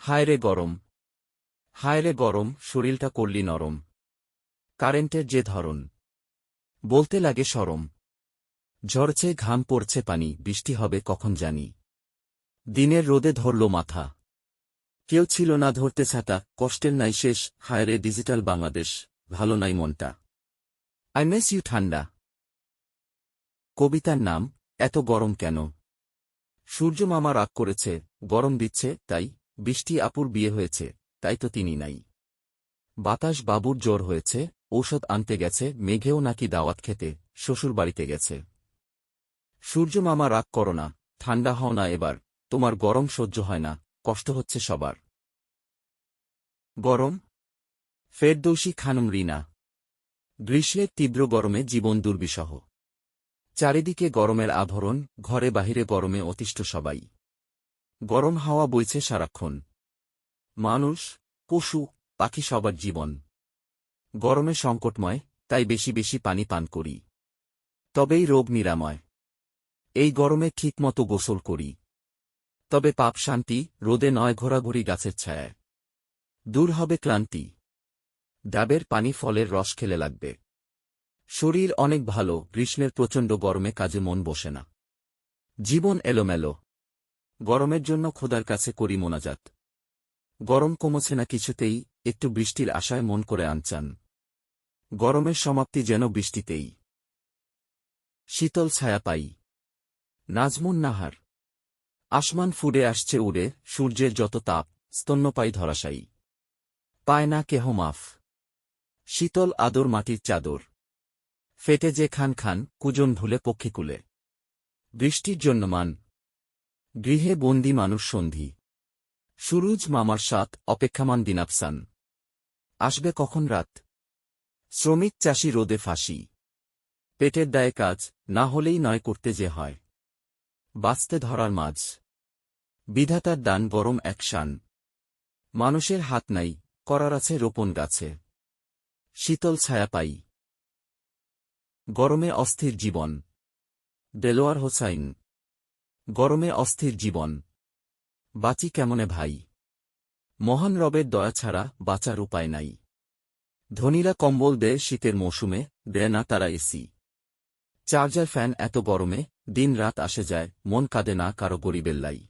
হায় রে গরম। হায় রে গরম, শরীরটা করলি নরম। কারেন্টের যে ধরন। বলতে লাগে সরম। ঝরছে, ঘাম পড়ছে পানি, বৃষ্টি হবে, কখন জানি। দিনের রোদে ধরল মাথা। কেউ ছিল না ধরতে ছাতা, কষ্টের নাই শেষ হায় রে ডিজিটাল বাংলাদেশ, ভালো নাই মনটা। আই মিস ইউ, ঠান্ডা। কবিতার নাম, এত গরম কেন? সূর্য মামা রাগ করেছে, গরম দিচ্ছে, তাই বৃষ্টি আপুর বিয়ে হয়েছে, তাই তো তিনি নাই। বাতাস বাবুর জ্বর হয়েছে, ঔষধ আনতে গেছে, মেঘেও নাকি দাওয়াত খেতে শ্বশুর বাড়িতে গেছে। সূর্য মামা রাগ করো না, ঠান্ডা হও না এবার, তোমার গরম সহ্য হয় না, কষ্ট হচ্ছে সবার। গরম? ফেরদৌসী খানম রিনা। গ্রীষ্মের তীব্র গরমে জীবন দুর্বিষহ। চারিদিকে গরমের আভরণ, ঘরে বাহিরে গরমে অতিষ্ঠ সবাই। গরম হাওয়া বইছে সারাক্ষণ। মানুষ, পশু, পাখি সবার জীবন। গরমে সংকটময়, তাই বেশি বেশি পানি পান করি। তবেই রোগ নিরাময়। এই গরমে ঠিকমতো গোসল করি। তবে পাপ শান্তি, রোদে নয় ঘোরাঘুরি গাছের ছায়ায় দূর হবে ক্লান্তি। ডাবের পানি ফলের রস খেলে লাগবে। শরীর অনেক ভালো, গ্রীষ্মের প্রচণ্ড গরমে কাজে মন বসে না। জীবন এলোমেলো। গরমের জন্য খোদার কাছে করি মোনাজাত। গরম কমছে না কিছুতেই, একটু বৃষ্টির আশায় মন করে আনচান। গরমের সমাপ্তি যেন বৃষ্টিতেই। শীতল ছায়া পাই। নাজমুন নাহার। আসমান ফুডে আসছে উড়ে, সূর্যের যত তাপ স্তন্যপাই ধরাশায়ী। পায় না কেহ মাফ। শীতল আদর মাটির চাদর। ফেটে যে খান খান, কুজন ভুলে পক্ষীকুলে বৃষ্টির জন্য মান গৃহে বন্দি মানুষ সন্ধি। সুরুজ মামার সাত অপেক্ষামান দিনাপসান আসবে কখন রাত? শ্রমিক চাষি রোদে ফাঁসি। পেটের দায়ে কাজ, না হলেই নয় করতে যে হয়। বাঁচতে ধরার মাঝ। বিধাতার দান গরম এক শান। মানুষের হাত নাই, করার আছে রোপণ গাছে। শীতল ছায়া পাই। গরমে অস্থির জীবন। দেলোয়ার হোসাইন। গরমে অস্থির জীবন। বাঁচি কেমনে ভাই? মহান রবের দয়া ছাড়া বাঁচার উপায় নাই। ধনীরা কম্বল দেয় শীতের মৌসুমে, দেয় না তারা এসি। চার্জার ফ্যান এত গরমে, দিন রাত আসে যায়, মন কাঁদে না কারও গরিবের লাই।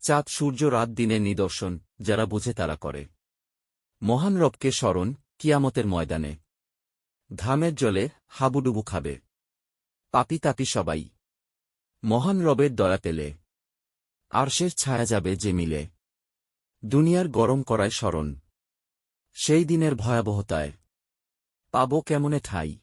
চাঁদ, সূর্য, রাত দিনের নিদর্শন, যারা বুঝে তারা করে। মহান রবকে স্মরণ, কিয়ামতের ময়দানে। ঘামের জলে হাবুডুবু খাবে। পাপি তাপি সবাই। মহান রবের দয়া পেলে আরশের ছায়া যাবে যে মিলে। দুনিয়ার গরম করায় স্মরণ। সেই দিনের ভয়াবহতায়। পাব কেমনে ঠাই।